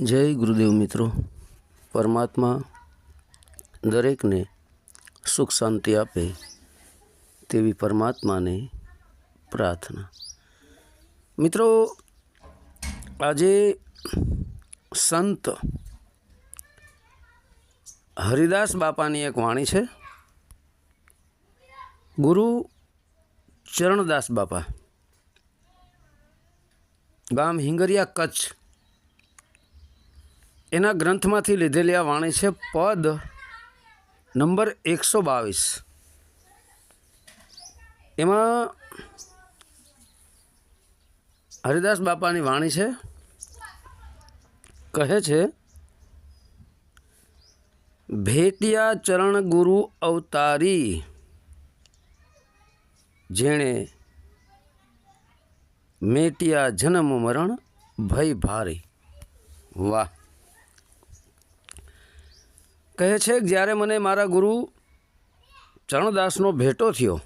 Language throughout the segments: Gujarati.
જય ગુરુદેવ મિત્રો. પરમાત્મા દરેકને સુખ શાંતિ આપે તેવી પરમાત્માને પ્રાર્થના. મિત્રો, આજે સંત હરિદાસ બાપાની એક વાણી છે. ગુરુ ચરણદાસ બાપા. ગામ હિંગરિયા કચ્છ. એના ગ્રંથમાંથી લીધેલી આ વાણી છે પદ નંબર એકસો બાવીસ. એમાં હરિદાસ બાપાની વાણી છે, કહે છે, ભેટિયા ચરણ ગુરુ અવતારી, જેણે મેટિયા જન્મ મરણ ભય ભારી. વાહ. કહે છે કે જ્યારે મને મારા ગુરુ ચરણદાસનો ભેટો થયો.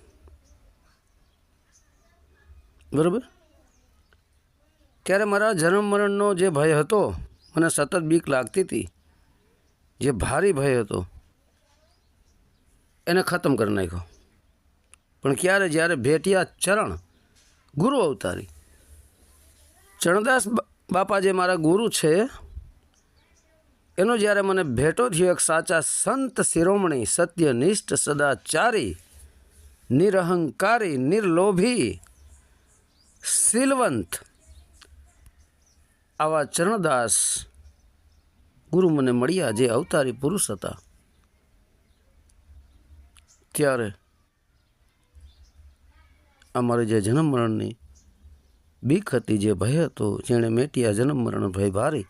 બરાબર? ત્યારે મારા જન્મ મરણનો જે ભય હતો, મને સતત બીક લાગતી હતી. જે ભારી ભય હતો, એને ખતમ કરી નાખ્યો. પણ ક્યારે જ્યારે ભેટ્યા ચરણ ગુરુ અવતારી. ચરણદાસ બાપા જે મારા ગુરુ છે એનો જ્યારે મને ભેટો થયો, એક સાચા સંત શિરોમણી, સત્યનિષ્ઠ, સદાચારી, નિરહંકારી, નિર્લોભી, શીલવંત, આવા ચરણદાસ ગુરુ મને મળ્યા જે અવતારી પુરુષ હતા. ત્યારે અમારે જે જન્મ મરણની બીક હતી, જે ભય હતો, જેણે મેટ્યા જન્મ મરણ ભય ભારી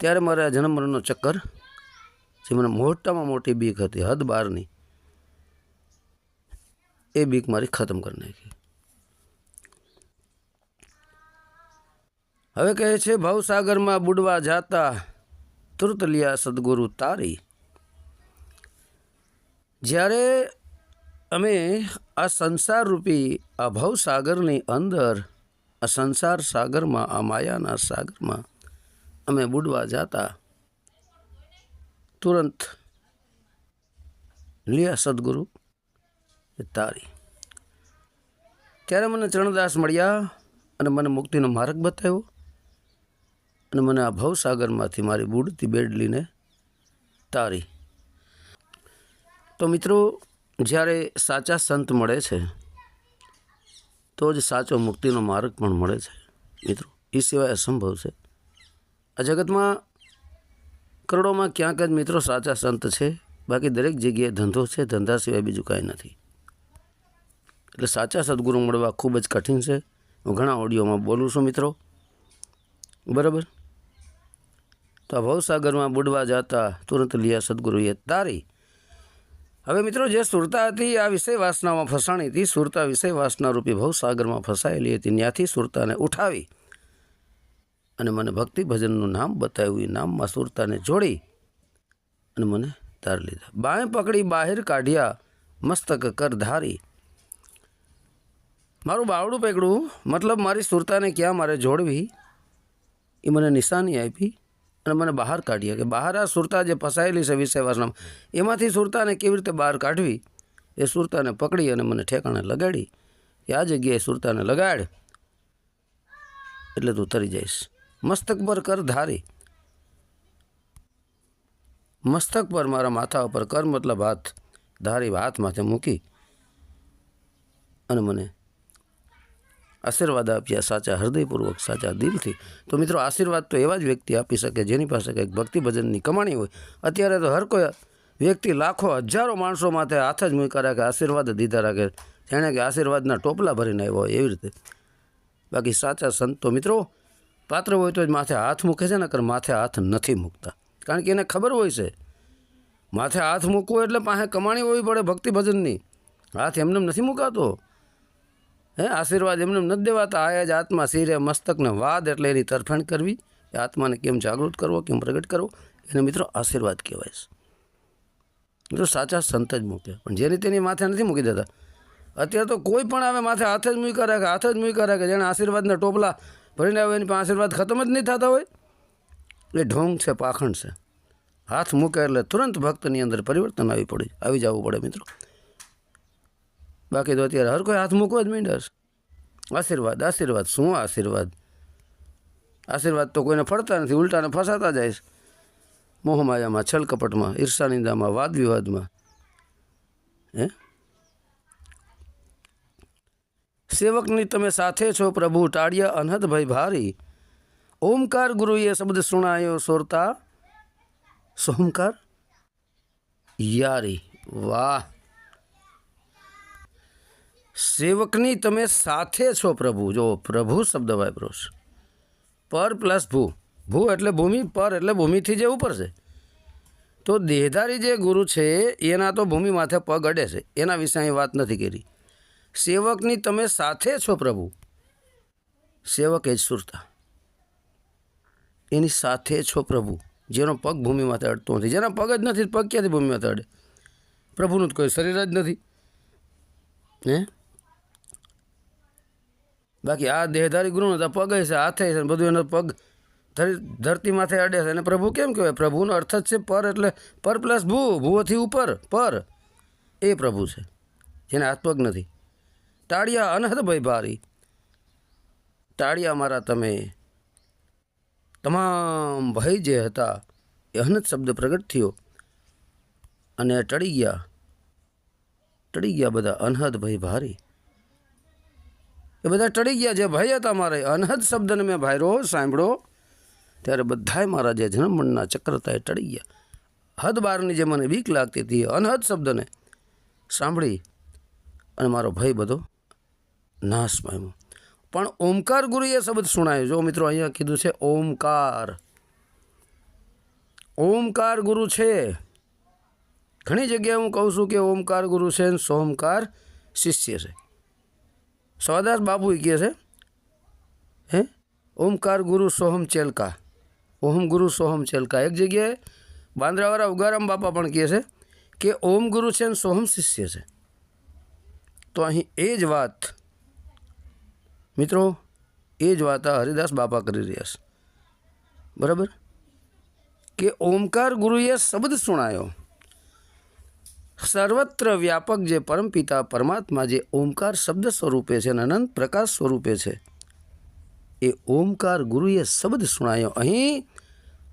ત્યારે મારે આ જન્મ મરણનો ચક્કર, જે મને મોટામાં મોટી બીક હતી, હદ બારની, એ બીક મારી ખતમ કરી નાખી. હવે કહે છે, ભવસાગરમાં બુડવા જાતા તુરત લિયા સદગુરુ તારી. જ્યારે અમે આ સંસાર રૂપી આ ભવસાગરની અંદર, આ સંસાર સાગરમાં, આ માયાના સાગરમાં અમે બુડવા જતા. તુરંત લિયા સદગુરુ તારી. ત્યારે મને ચરણદાસ મળ્યા અને મને મુક્તિનો માર્ગ બતાવ્યો અને મને આ ભવસાગરમાંથી મારી બુડતી બેડલીને તારી. તો મિત્રો, જ્યારે સાચા સંત મળે છે, તો જ સાચો મુક્તિનો માર્ગ પણ મળે છે. મિત્રો એ સિવાય અસંભવ છે. આ જગતમાં કરોડોમાં ક્યાંક જ મિત્રો સાચા સંત છે. બાકી દરેક જગ્યાએ ધંધો છે, ધંધા સિવાય બીજું કાંઈ નથી. એટલે સાચા સદગુરુ મળવા ખૂબ જ કઠિન છે. હું ઘણા ઓડિયોમાં બોલું છું મિત્રો. બરાબર? તો આ ભવસાગરમાં બુડવા જતા તુરંત લિયા સદગુરુએ તારી. હવે મિત્રો, જે સુરતા હતી, આ વિષય વાસનામાં ફસાણી હતી. સુરતા વિષય વાસના રૂપી ભવસાગરમાં ફસાયેલી હતી. ત્યાંથી સુરતાને ઉઠાવી અને મને ભક્તિ ભજનનું નામ બતાવ્યું. એ નામમાં સુરતાને જોડી અને મને તાર લીધા. બાંય પકડી, બહાર કાઢ્યા, મસ્તક કર ધારી. મારું બાવડું પકડું મતલબ મારી સુરતાને ક્યાં મારે જોડવી? એ મને નિશાની આપી અને મને બહાર કાઢ્યા કે બહાર આ સુરતા જે ફસાયેલી છે વિષય વાસનામાં એમાંથી સુરતાને કેવી રીતે બહાર કાઢવી? એ સુરતાને પકડી અને મને ઠેકાણે લગાડી. કે આ જગ્યાએ સુરતાને લગાડ. એટલે તું તરી જઈશ. મસ્તક પર કર ધારી. મસ્તક પર મારા માથા ઉપર કર મતલબ હાથ. ધારી હાથ માથે મૂકી અને મને આશીર્વાદ આપ્યા સાચા હૃદયપૂર્વક, સાચા દિલથી. તો મિત્રો, આશીર્વાદ તો એવા જ વ્યક્તિ આપી શકે જેની પાસે કંઈક ભક્તિ ભજનની કમાણી હોય. અત્યારે તો હર કોઈ વ્યક્તિ લાખો, હજારો માણસો માથે હાથ જ મૂક્યા રાખે, આશીર્વાદ દીધા રાખે. જેણે કે આશીર્વાદના ટોપલા ભરીને આવ્યો હોય એવી રીતે. બાકી સાચા સંતો મિત્રો પાત્ર હોય તો જ માથે હાથ મૂકે છે ને કર માથે હાથ નથી મૂકતા. કારણ કે એને ખબર હોય છે, માથે હાથ મૂકવો એટલે પાસે કમાણી હોવી પડે ભક્તિ ભજનની હાથ એમને નથી મુકાતો. હે, આશીર્વાદ એમને નથી દેવાતા. આ જ આત્મા શિરે મસ્તકને વાદ એટલે એની તરફેણ કરવી. એ આત્માને કેમ જાગૃત કરવો, કેમ પ્રગટ કરવો, એને મિત્રો આશીર્વાદ કહેવાય છે. મિત્રો સાચા સંત જ મૂકે, પણ જેની તેની માથે નથી મૂકી દેતા. અત્યારે તો કોઈ પણ આવે, માથે હાથ જ મૂકી કરે કે હાથ જ મૂકી કરે કે જેણે આશીર્વાદના ટોપલા ભરીને આવે એની આશીર્વાદ ખતમ જ નહીં થતા હોય. એ ઢોંગ છે, પાખંડ છે. હાથ મૂકે એટલે તુરંત ભક્તની અંદર પરિવર્તન આવી પડે આવી જવું પડે મિત્રો. બાકી તો અત્યારે હર કોઈ હાથ મૂકવા જ માંડ્યા આશીર્વાદ આશીર્વાદ, શું આશીર્વાદ? આશીર્વાદ તો કોઈને ફળતા નથી, ઉલટાને ફસાતા જાય મોહમાયામાં, છલકપટમાં, ઈર્ષાનિંદામાં વાદ વિવાદમાં હે? સેવકની તમે સાથે છો પ્રભુ, ટાળ્યા અનહદ ભય ભારી. ઓમકાર ગુરુએ શબ્દ સુણાયો સોરતા. સોમકાર? યારી, વાહ. સેવકની તમે સાથે છો પ્રભુ, જો પ્રભુ શબ્દ વાપરો છે. પર પ્લસ ભૂ. ભૂ એટલે ભૂમિ, પર એટલે ભૂમિથી જે ઉપર છે. તો દેહધારી જે ગુરુ છે, એના તો ભૂમિ માથે પગ અડે છે. એના વિશે અહીં વાત નથી કરી. સેવકની તમે સાથે છો પ્રભુ. સેવક એ જ સુરતા. એની સાથે છો પ્રભુ. જેનો પગ ભૂમિ માથે અડતો નથી. જેના પગ જ નથી, પગ ક્યાંથી ભૂમિ માથે અડે પ્રભુનું તો કોઈ શરીર જ નથી. હે? બાકી આ દેહધારી ગુરુનો તો પગ છે હાથે છે બધું એનો પગ ધરી- ધરતી માથે અડે છે. અને પ્રભુ કેમ કહેવાય? પ્રભુનો અર્થ જ છે પર એટલે પર પ્લસ ભૂ ભૂવથી ઉપર, પર. એ પ્રભુ છે. જેને હાથ પગ નથી. ટાળિયા અનહદ ભય ભારી ટાળિયા મારા તમે. તમામ ભય જે હતા, એ અનહદ શબ્દ પ્રગટ થયો. અને ટળી ગયા. ટળી ગયા બધા અનહદ ભય ભારી એ બધા ટળી ગયા જે ભય હતા મારે. અનહદ શબ્દને મેં ભાયરો સાંભળ્યો ત્યારે બધાય મારા જે જન્મમણના ચક્ર હતા એ ટળી ગયા. હદ બારની જે મને બીક લાગતી હતી અનહદ શબ્દને સાંભળી અને મારો ભય બધો નાશ પામ્યો. પણ ઓમકાર ગુરુએ શબ્દ સુણાયો. જો મિત્રો અહીંયા કીધું છે ઓમકાર. ઓમકાર ગુરુ છે. ઘણી જગ્યાએ હું કહું છું કે ઓમકાર ગુરુ છે અને સોમકાર શિષ્ય છે. સવાદાસ બાપુ કહે છે, હે? ઓમકાર ગુરુ સોહમ ચેલકા. ઓમ ગુરુ સોહમ ચેલકા. એક જગ્યાએ બાંદ્રાવાળા ઉગારામ બાપા પણ કહે છે કે ઓમ ગુરુ છે અને સોહમ શિષ્ય છે. તો અહીં એ જ વાત મિત્રો, એ જ વાર્તા હરિદાસ બાપા કરી રહ્યા છે. બરાબર? કે ઓમકાર ગુરુએ શબ્દ સુણાયો. સર્વત્ર વ્યાપક જે પરમપિતા પરમાત્મા જે ઓમકાર શબ્દ સ્વરૂપે છે અને અનંત પ્રકાશ સ્વરૂપે છે, એ ઓમકાર ગુરુએ શબ્દ સુણાયો. અહીં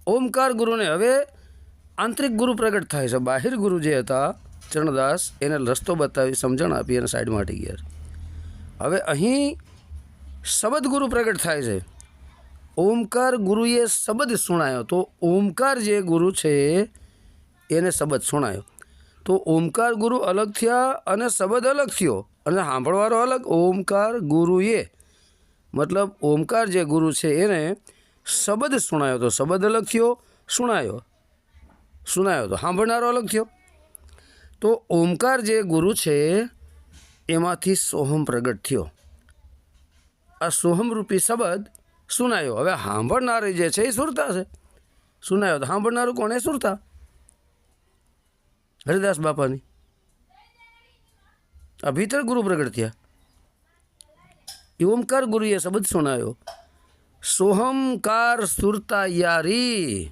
ઓમકાર ગુરુને હવે આંતરિક ગુરુ પ્રગટ થાય છે. બાહિર ગુરુ જે હતા, ચરણદાસ, એને રસ્તો બતાવી સમજણ આપી અને સાઈડમાં હટી ગયા હવે અહીં શબ્દ ગુરુ પ્રગટ થાય છે. ઓમકાર ગુરુએ શબ્દ સુણાયો. તો ઓમકાર જે ગુરુ છે, એને શબ્દ સુણાયો. તો ઓમકાર ગુરુ અલગ થયા અને શબ્દ અલગ થયો. અને સાંભળવાનો અલગ, ઓમકાર ગુરુએ. મતલબ ઓમકાર જે ગુરુ છે, એને શબ્દ સુણાયો. તો શબ્દ અલગ થયો, સુણાયો. સુનાયો તો સાંભળનારો અલગ થયો. તો ઓમકાર જે ગુરુ છે, એમાંથી સોહમ પ્રગટ થયો. આ સોહમ રૂપી શબ્દ સુનાયો. હવે સાંભળનારી જે છે એ સુરતા છે. સુનાયો તો સાંભળનારું કોણે? સુરતા. હરિદાસ બાપાની. આ ભીતર ગુરુ પ્રગટ થયા. એ ઓમકાર ગુરુએ શબ્દ સુનાયો. સોહમકાર સુરતા યારી.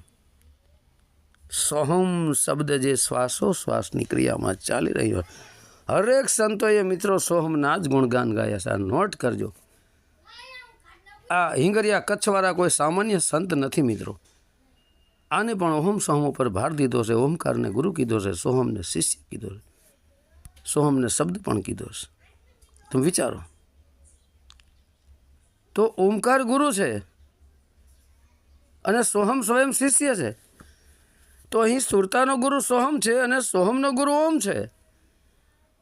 સોહમ શબ્દ જે શ્વાસોશ્વાસની ક્રિયામાં ચાલી રહ્યો. હરેક સંતોએ મિત્રો સોહમના જ ગુણગાન ગાયા છે. નોટ કરજો. આ હિંગરિયા કચ્છવાળા કોઈ સામાન્ય સંત નથી મિત્રો. આને પણ ઓહમ સોહમ ઉપર ભાર દીધો છે ઓમકારને ગુરુ કીધો છે, સોહમને શિષ્ય કીધો છે, સોહમને શબ્દ પણ કીધો છે. તમે વિચારો. તો ઓમકાર ગુરુ છે અને સોહમ સ્વયં શિષ્ય છે. તો અહીં સુરતાનો ગુરુ સોહમ છે અને સોહમનો ગુરુ ઓમ છે.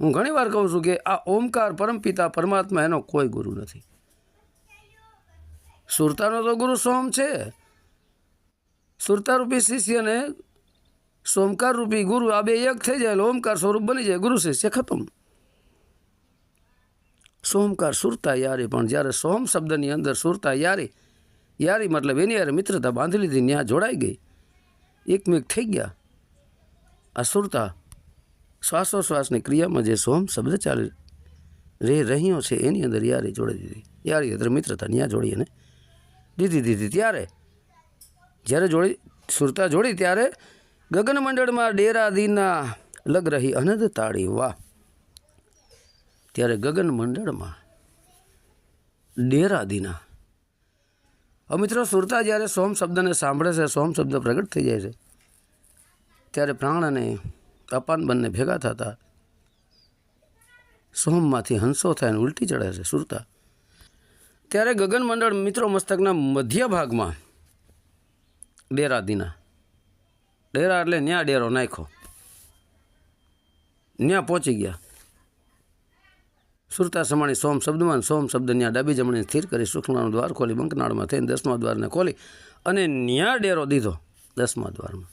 હું ઘણી વાર કહું છું કે આ ઓમકાર પરમપિતા પરમાત્મા એનો કોઈ ગુરુ નથી. સુરતાનો તો ગુરુ સોમ છે. સુરતા રૂપી શિષ્યને સોમકાર રૂપી ગુરુ આ બે એક થઈ જાય ઓમકાર સ્વરૂપ બની જાય, ગુરુ શિષ્ય ખતમ. સોમકાર સુરતા યારી, પણ જ્યારે સોમ શબ્દની અંદર સુરતા યારી યારી મતલબ એની યારે મિત્રતા બાંધી લીધી ત્યાં જોડાઈ ગઈ. એકમેક થઈ ગયા. આ સુરતા શ્વાસોશ્વાસની ક્રિયામાં જે સોમ શબ્દ ચાલી રે રહ્યો છે, એની અંદર યારી જોડી દીધી. યારી અંદર મિત્રતા ત્યાં જોડીએ અને દીધી દીધી ત્યારે. જ્યારે જોડી, સુરતા જોડી ત્યારે ગગનમંડળમાં ડેરાદીના લગ રહી અનદ તાળી, વાહ. ત્યારે ગગનમંડળમાં ડેરાદીના. હવે મિત્રો, સુરતા જ્યારે સોમ શબ્દને સાંભળે છે, સોમ શબ્દ પ્રગટ થઈ જાય છે, ત્યારે પ્રાણ અને અપાન બંને ભેગા થતા સોમમાંથી હંસો થાય અને ઉલટી ચડે છે, સુરતા. ત્યારે ગગનમંડળ મિત્રો મસ્તકના મધ્ય ભાગમાં ડેરા દીના. ડેરા એટલે ન્યા ડેરો નાખ્યો. ન્યા પહોંચી ગયા. સુરતા સમાણી સોમ શબ્દમાં સોમ શબ્દ ન્યા ડાબી જમણી સ્થિર કરી સૂક્ષ્મનું દ્વાર ખોલી બંકનાળમાં થઈને દસમા દ્વારને ખોલી અને ન્યા ડેરો દીધો દસમા દ્વારમાં.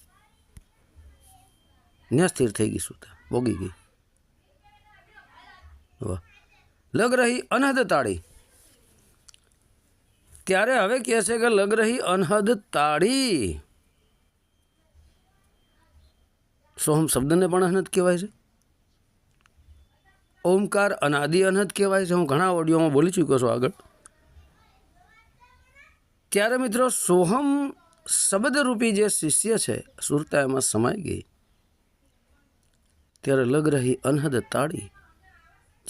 ન્યા સ્થિર થઈ ગઈ સુરતા, ભોગી ગઈ. વાહ. લગ રહી અનહદ તાળી. ત્યારે હવે કહે છે કે લગ રહી અનહદ તાળી. સોહમ શબ્દને પણ અનહદ કહેવાય છે? ઓમકાર અનાદિ અનહદ કહેવાય છે. હું ઘણા ઓડિયોમાં બોલી ચૂક્યો છું આગળ. ત્યારે મિત્રો સોહમ શબ્દરૂપી જે શિષ્ય છે સુરતા એમાં સમાઈ ગઈ. ત્યારે લગ રહી અનહદ તાળી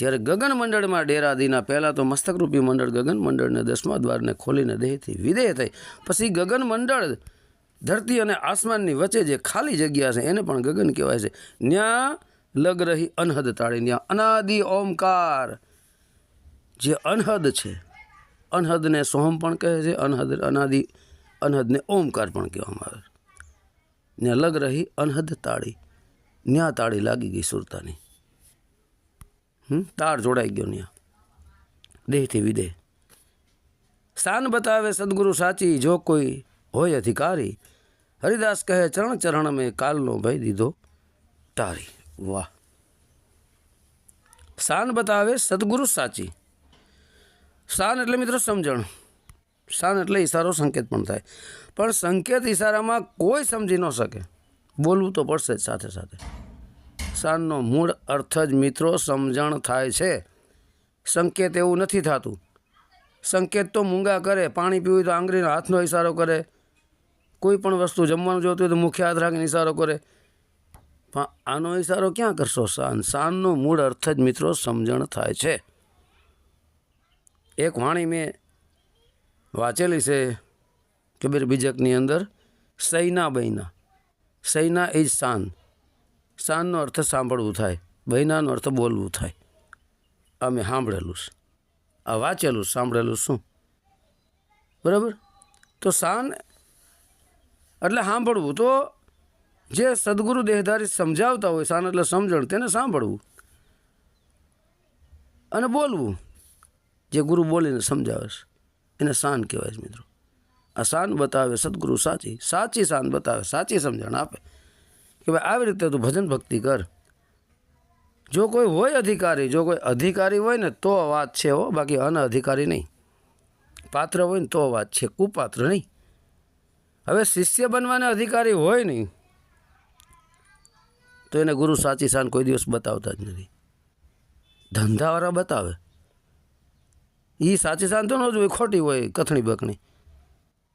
જ્યારે ગગન મંડળમાં ડેરાદીના પહેલાં તો મસ્તકરૂપી મંડળ ગગન મંડળને દસમા દ્વારને ખોલીને દેહથી વિદેહ થઈ. પછી ગગન મંડળ ધરતી અને આસમાનની વચ્ચે જે ખાલી જગ્યા છે, એને પણ ગગન કહેવાય છે. ન્યા લગ રહી અનહદ તાળી, ન્યા અનાદિ ઓમકાર. જે અનહદ છે, અનહદને સોહમ પણ કહે છે, અનહદ અનાદિ, અનહદને ઓમકાર પણ કહેવામાં આવે છે. ને લગ રહી અનહદ તાળી, ન્યા તાળી લાગી ગઈ સુરતાની. તાર જોડાઈ ગયો ન્યા. દેહથી વિદેહ. શાન બતાવે સદગુરુ સાચી, જો કોઈ હોય અધિકારી. હરિદાસ કહે, ચરણ ચરણ મેં કાલનો ભય દીધો. તારી, વાહ. શાન બતાવે સદગુરુ સાચી. શાન એટલે મિત્રો સમજણ. શાન એટલે ઈશારો સંકેત પણ થાય. પણ સંકેત ઈશારામાં કોઈ સમજી ન શકે. બોલવું તો પડશે સાથે સાથે. શાનનો મૂળ અર્થ જ મિત્રો સમજણ થાય છે. સંકેત એવું નથી થતું. સંકેત તો મૂંગા કરે, પાણી પીવું તો આંગળીનો હાથનો ઈશારો કરે. કોઈ પણ વસ્તુ જમવાનું જોતું હોય તો મુખ્ય હાથ રાખીને ઇશારો કરે. પણ આનો ઇશારો ક્યાં કરશો? શાન શાનનો મૂળ અર્થ જ મિત્રો સમજણ થાય છે. એક વાણી મેં વાંચેલી છે કબીર બીજકની અંદર, સૈના બૈના. સૈના ઇઝ શાન શાનનો અર્થ સાંભળવું થાય બૈનાનો અર્થ બોલવું થાય. આ મેં સાંભળેલું છે. આ વાંચેલું, સાંભળેલું શું? બરાબર? તો શાન એટલે સાંભળવું તો જે સદગુરુ દેહધારી સમજાવતા હોય શાન એટલે સમજણ, તેને સાંભળવું. અને બોલવું, જે ગુરુ બોલીને સમજાવે છે. એને શાન કહેવાય છે મિત્રો. આ શાન બતાવે સદગુરુ સાચી સાચી શાન બતાવે, સાચી સમજણ આપે. કે ભાઈ આવી રીતે તું ભજન ભક્તિ કર. જો કોઈ હોય અધિકારી, જો કોઈ અધિકારી હોય ને તો વાત છે હો, બાકી અનઅધિકારી નહીં. પાત્ર હોય ને તો વાત છે, કુપાત્ર નહીં. હવે શિષ્ય બનવાને અધિકારી હોય નહીં, તો એને ગુરુ સાચી શાન કોઈ દિવસ બતાવતા જ નથી. ધંધાવાળા બતાવે. એ સાચી શાન તો ન જ હોય ખોટી હોય, કથણી બકણી.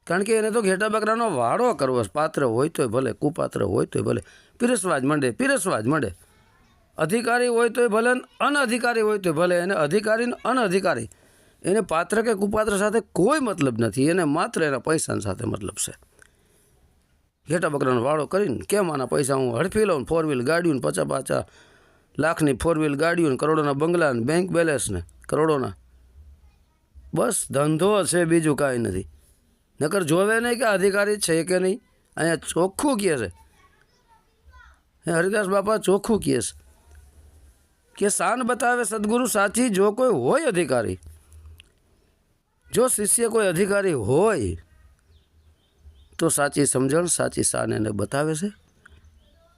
કારણ કે એને તો ઘેટા બકરાનો વાળો કરવો પાત્ર હોય તોય ભલે, કુપાત્ર હોય તોય ભલે. પીરસવા જ માંડે, પીરસવા જ માંડે. અધિકારી હોય તોય ભલે અનઅધિકારી હોય તોય ભલે. એને અધિકારી અનઅધિકારી એને પાત્ર કે કુપાત્ર સાથે કોઈ મતલબ નથી. એને માત્ર એના પૈસાની સાથે મતલબ છે. ઘેટા બકરાનો વાળો કરીને કેમ આના પૈસા હું હડફી લઉં ફોર વ્હીલ ગાડીઓને પચા પાચા લાખની ફોર વ્હીલ ગાડીઓને કરોડોના બંગલાને બેંક બેલેન્સને કરોડોના. બસ ધંધો છે બીજું કાંઈ નથી. નકર જોવે નહીં કે અધિકારી છે કે નહીં? અહીંયા ચોખ્ખું કહે છે. હરિદાસ બાપા, ચોખ્ખું કહે છે. કે શાન બતાવે સદગુરુ સાચી જો કોઈ હોય અધિકારી. જો શિષ્ય કોઈ અધિકારી હોય, તો સાચી સમજણ, સાચી શાન એને બતાવે છે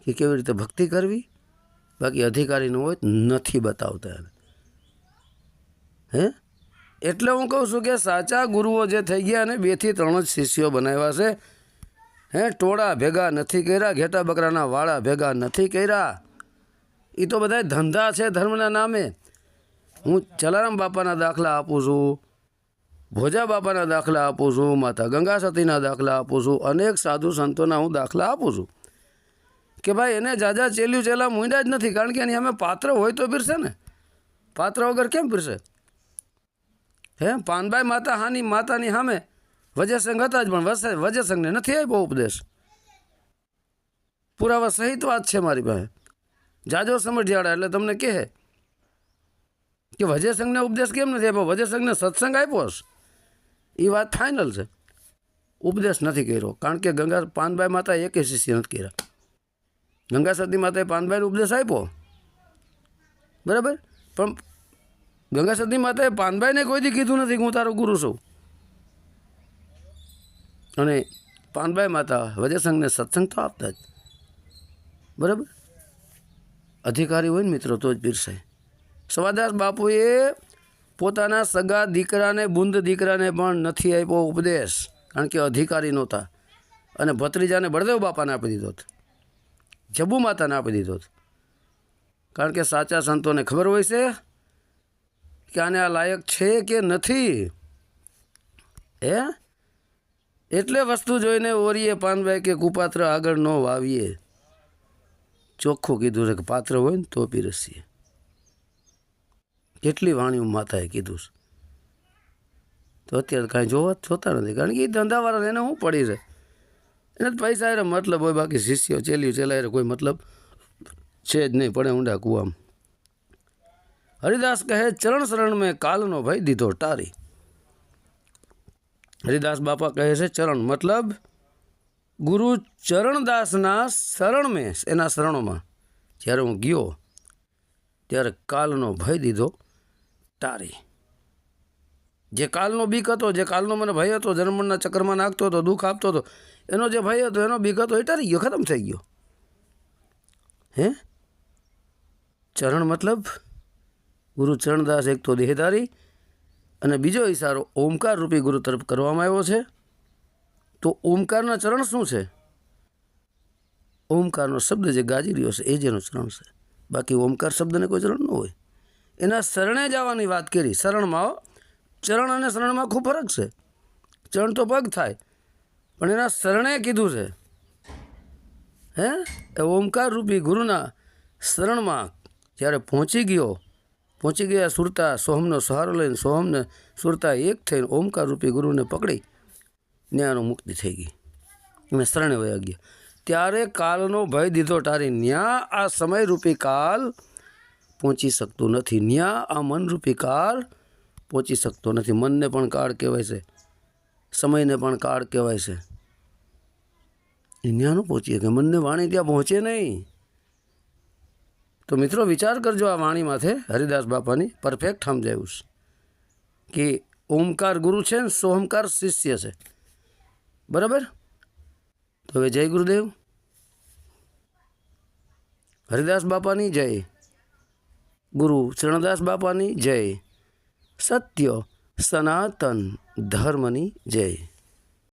કે કેવી રીતે ભક્તિ કરવી. બાકી અધિકારી ન હોય નથી બતાવતા એને. હે? એટલે હું કહું છું કે સાચા ગુરુઓ જે થઈ ગયા ને બેથી ત્રણ જ શિષ્યો બનાવ્યા છે. હે, ટોળા ભેગા નથી કર્યા, ઘેટા બકરાના વાળા ભેગા નથી કર્યા. એ તો બધા ધંધા છે ધર્મના નામે. હું જલારામ બાપાના દાખલા આપું છું, ભોજા બાપાના દાખલા આપું છું, માતા ગંગા સતીના દાખલા આપું છું, અનેક સાધુ સંતોના હું દાખલા આપું છું. કે ભાઈ એને જાજા ચેલ્યું ચેલા મૂંડા જ નથી, કારણ કે એની અમે પાત્ર હોય તો પીરશે ને. પાત્ર વગર કેમ પીરશે હે, પાનબાઈ માતા હાની માતાની સામે વજયસંઘ હતા જ, પણ વજયસંઘને નથી આપ્યો ઉપદેશ. પુરાવા સહિત વાત છે મારી પાસે. જાજો સમજ્યાળા એટલે તમને કહે કે વજયસંઘને ઉપદેશ કેમ નથી આપ્યો? વજયસંઘને સત્સંગ આપ્યો એ વાત ફાઇનલ છે. ઉપદેશ નથી કર્યો. કારણ કે ગંગા પાનબાઈ માતા એકે શિષ્ય નથી કર્યા. ગંગા સતી માતાએ પાનબાઈને ઉપદેશ આપ્યો? બરાબર? પણ ગંગા સતી માતાએ પાનબાઈને કોઈ દી કીધું નથી કે હું તારો ગુરુ છું. અને પાનબાઈ માતા વજયસંઘને સત્સંગ તો આપતા જ. બરાબર? અધિકારી હોય ને મિત્રો, તો જ પીરસાય સવાદાસ બાપુએ પોતાના સગા દીકરાને, બુંદ દીકરાને પણ નથી આપ્યો ઉપદેશ, કારણ કે અધિકારી નહોતા. અને ભત્રીજાને બળદેવ બાપાને આપી દીધો હતો. જબુ માતાને આપી દીધો હતો. કારણ કે સાચા સંતોને ખબર હોય છે કે આને આ લાયક છે કે નથી? હે? એટલે વસ્તુ જોઈને ઓરીએ પાનભાઈ કે કુપાત્ર આગળ ન વાવીએ. ચોખ્ખું કીધું છે કે પાત્ર હોય ને તો પીરસીએ કેટલી વાણીઓ માતાએ કીધું છે. તો અત્યારે કાંઈ જોવા જોતા નથી. કારણ કે એ ધંધાવાળા એને શું પડી છે એને પૈસા એને મતલબ હોય, બાકી શિષ્યો ચેલ્યું ચેલાય કોઈ મતલબ છે જ નહીં, પડે ઊંડા કૂવામાં. હરિદાસ કહે, ચરણ શરણ મેં કાલનો ભય દીધો ટારી હરિદાસ બાપા કહે છે, ચરણ મતલબ ગુરુ ચરણદાસના શરણ મેં એના શરણોમાં. જ્યારે હું ગયો, ત્યારે કાલનો ભય દીધો ટારી જે કાલનો બીક હતો, જે કાલનો મને ભય હતો, જન્મના ચક્રમાં નાખતો હતો, દુઃખ આપતો હતો, એનો જે ભય હતો, એનો બીક હતો એ ટારી ગયો, ખતમ થઈ ગયો. હે? ચરણ મતલબ ગુરુ ચરણદાસ એક તો દેહધારી અને બીજો ઇશારો ઓમકાર રૂપી ગુરુ તરફ કરવામાં આવ્યો છે. તો ઓમકારના ચરણ શું છે? ઓમકારનો શબ્દ જે ગાજી રહ્યો છે, એ જેનું ચરણ છે. બાકી ઓમકાર શબ્દને કોઈ ચરણ ન હોય. એના શરણે જવાની વાત કરી. શરણમાં ચરણ અને શરણમાં ખૂબ ફરક છે. ચરણ તો પગ થાય, પણ એના શરણે કીધું છે. હે? એ ઓમકાર રૂપી ગુરુના શરણમાં જ્યારે પહોંચી ગયો પહોંચી ગયા, સુરતા સોહમનો સહારો લઈને સોહમને સુરતા એક થઈને ઓમકાર રૂપી ગુરુને પકડી. ન્યાનો મુક્તિ થઈ ગઈ. અને શરણે વયા ગયા. ત્યારે કાલનો ભય દીધો ટારી ન્યા આ સમયરૂપી કાલ પહોંચી શકતું નથી. ન્યા આ મનરૂપી કાળ પહોંચી શકતો નથી. મનને પણ કાળ કહેવાય છે. સમયને પણ કાળ કહેવાય છે. એ ન્યાનું પહોંચીએ કે મનને વાણી ત્યાં પહોંચે નહીં. તો મિત્રો વિચાર કરજો આ વાણી માથે હરિદાસ બાપાની પરફેક્ટ સમજાયું છે. કે ઓમકાર ગુરુ છે ને સોહમકાર શિષ્ય છે. બરાબર? તો હવે જય ગુરુદેવ. હરિદાસ બાપાની જય. ગુરુ ચરણદાસ બાપાની જય. સત્ય સનાતન ધર્મની જય.